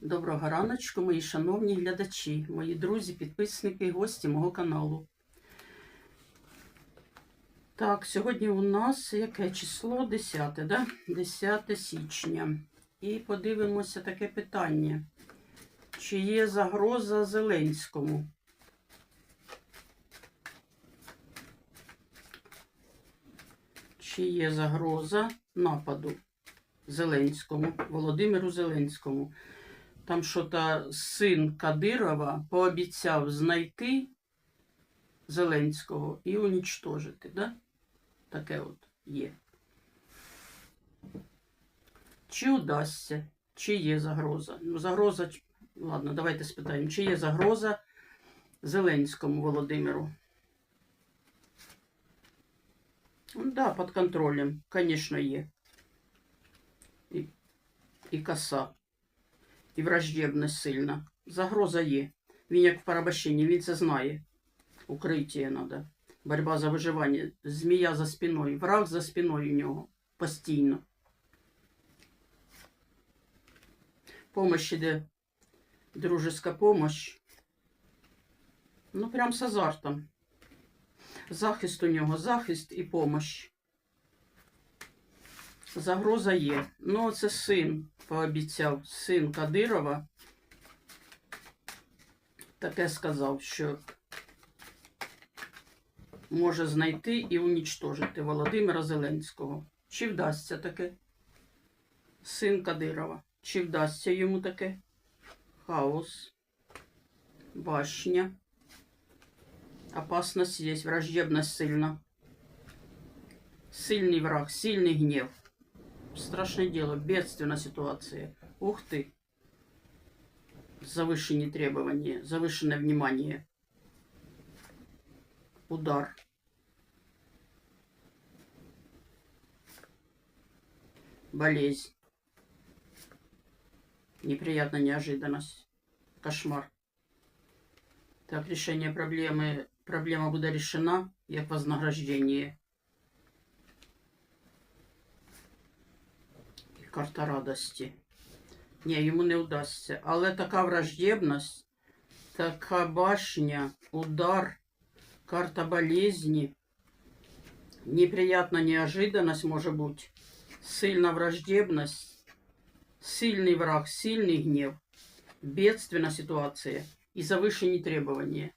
Доброго раночку, мої шановні глядачі, мої друзі, підписники, гості мого каналу. Так, сьогодні у нас яке число? 10, да? 10 січня. І подивимося таке питання. Чи є загроза Зеленському? Чи є загроза нападу Зеленському, Володимиру Зеленському? Там що-то син Кадирова пообіцяв знайти Зеленського і унічтожити, да? Таке от є. Чи удасться, чи є загроза? Ну, загроза, ладно, давайте спитаємо, чи є загроза Зеленському Володимиру? Ну, да, під контролем, звісно, є. І, і коса і враждебність сильна. Загроза є. Він як в порабощенні, він це знає. Укриття треба. Боротьба за виживання. Змія за спиною. Враг за спиною у нього. Постійно. Помощь іде. Дружеська помощь. Ну, прям з азартом. Захист у нього, захист і помощь. Загроза є. Ну, це син пообіцяв, син Кадирова. Таке сказав, що може знайти і унічтожити Володимира Зеленського. Чи вдасться таке? Син Кадирова. Чи вдасться йому таке? Хаос. Башня. Опасность есть, враждебность сильна. Сильный враг, сильный гнев. Страшное дело, бедственная ситуация. Ух ты. Завышенные требования, завышенное внимание. Удар. Болезнь. Неприятная неожиданность. Кошмар. Так, решение проблемы. Проблема буде решена, як вознаграждение. І карта радості. Ні, йому не вдасться. Але така враждебність, така башня, удар, карта болезни, неприятна неожиданность може бути, сильна враждебність, сильний враг, сильний гнев, бедственна ситуація і завишені требування,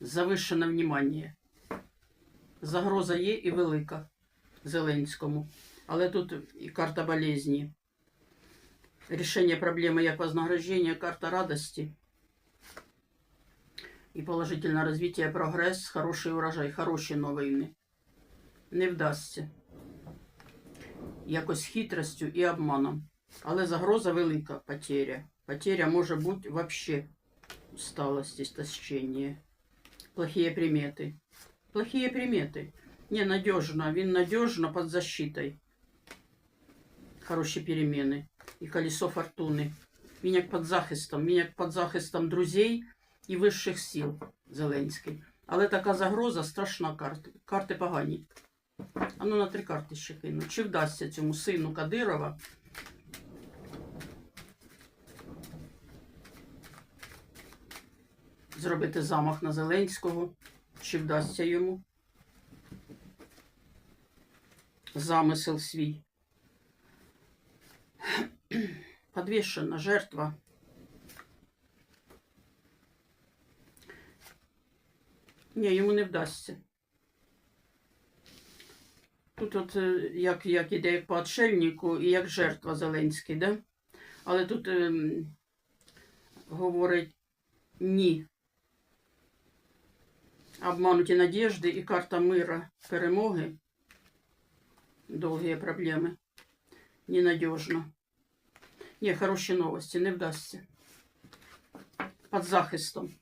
завишене внимание. Загроза є і велика Зеленському. Але тут і карта болезни. Решение проблемы як вознаграждение, карта радости. І положительне развитие, прогрес, хороший урожай, хороші новини. Не вдасться. Якось хитростю і обманом. Але загроза велика потеря. Потеря може бути вообще усталость, истощение. Плохие приметы. Плохие приметы. Не, надежно. Він надежно под защитой. Хороші переміни. І колесо фортуни. Він як під захистом, він як під захистом друзей і вищих сил Зеленський. Але така загроза страшна карта. Карти погані. А ну на три карти ще кину. Чи вдасться цьому сину Кадирова зробити замах на Зеленського? Чи вдасться йому? Замисел свій. Подвішена жертва. Ні, йому не вдасться. Тут от е, як, як іде по отшельнику і як жертва Зеленський, да? Але тут ем, говорить ні. Обмануті надежди і карта мира, перемоги. Довгі проблеми. Ненадежно. Ні, хороші новості, не вдасться. Під захистом.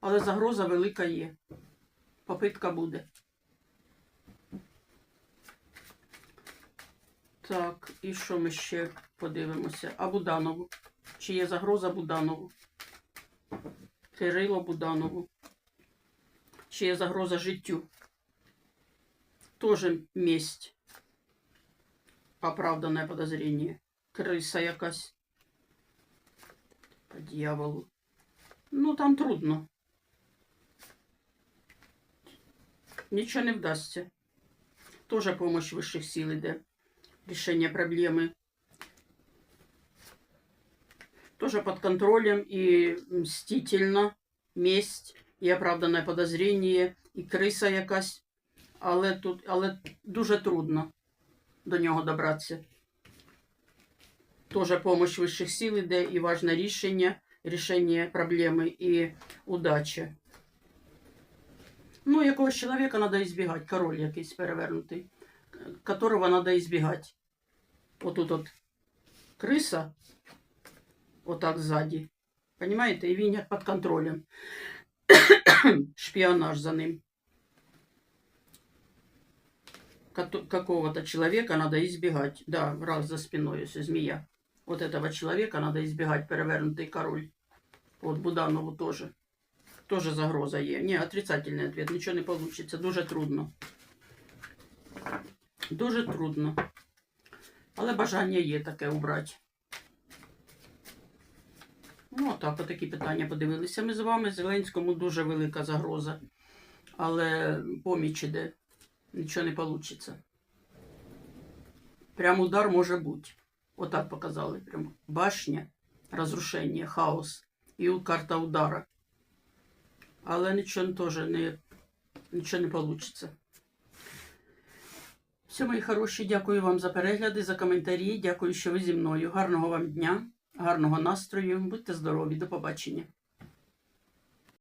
Але загроза велика є. Попитка буде. Так, і що ми ще подивимося? А Буданову. Чи є загроза Буданову? Кирило Буданову. Чи є загроза життю? Тоже месть. Оправданное подозрение. Криса якась. По дьяволу. Ну, там трудно. Нічого не вдасться. Тоже помощь высших сил іде. Рішення проблеми. Тоже под контролем и мстительно. Месть і оправдане подозріння, і криса якась. Але тут, але дуже трудно до нього добратися. Тоже помощь вищих сил іде і важне рішення, рішення проблеми і удача. Ну, якогось чоловіка треба избегать, король якийсь перевернутий, которого треба избегать. Отут от криса, отак ззаді. Понимаєте? І він як під контролем. Шпіонаж за ним. Какого-то человека надо избегать. Да, раз за спиной, если змея. Вот этого человека надо избегать, перевернутый король. Вот Буданову тоже. Тоже загроза є. Не, отрицательный ответ. Нічого не получится. Дуже трудно. Дуже трудно. Але бажання є таке убрати. Ну, отак, отакі питання подивилися. Ми з вами. Зеленському дуже велика загроза. Але поміч іде. Нічого не вийде. Прям удар може бути. Отак показали. Прям башня, розрушення, хаос і карта удара. Але нічого теж не, нічого не вийде. Все, мої хороші, дякую вам за перегляди, за коментарі. Дякую, що ви зі мною. Гарного вам дня, гарного настрою. Будьте здорові, до побачення.